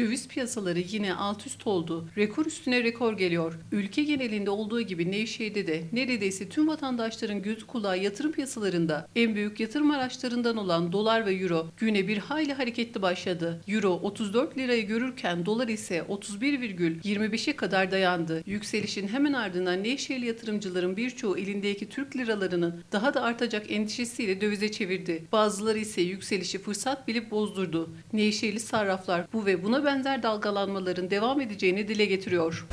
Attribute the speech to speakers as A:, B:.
A: Döviz piyasaları yine alt üst oldu. Rekor üstüne rekor geliyor. Ülke genelinde olduğu gibi Nevşehir'de de neredeyse tüm vatandaşların gözü kulağı yatırım piyasalarında en büyük yatırım araçlarından olan dolar ve euro güne bir hayli hareketli başladı. Euro 34 lirayı görürken dolar ise 31,25'e kadar dayandı. Yükselişin hemen ardından Nevşehirli yatırımcıların birçoğu elindeki Türk liralarının daha da artacak endişesiyle dövize çevirdi. Bazıları ise yükselişi fırsat bilip bozdurdu. Nevşehirli sarraflar bu ve buna benzer dalgalanmaların devam edeceğini dile getiriyor.